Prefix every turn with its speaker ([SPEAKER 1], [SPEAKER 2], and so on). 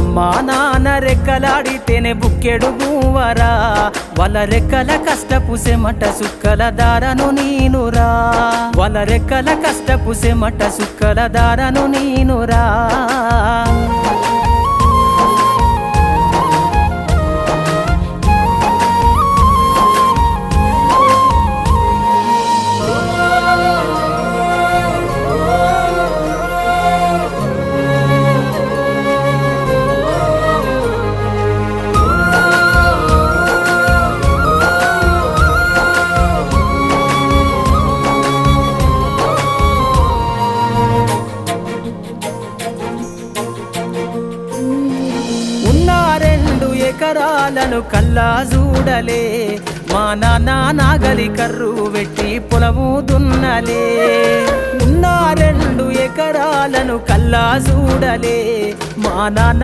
[SPEAKER 1] అమ్మా నాన్న రెక్కలాడితేనే బుక్కెడు మూవరా వాళ్ళ రెక్కల కష్టపు సెమట సుక్కల దారను నీనురా. వాళ్ళ రెక్కల కష్టపు సెమట సుక్కల దారను నీనురా. ఎకరాలను కల్లా చూడలే మా నాన్న నాగలి కర్రు పెట్టి పొలము దున్నలే. ఉన్న రెండు ఎకరాలను కల్లా చూడలే మా నాన్న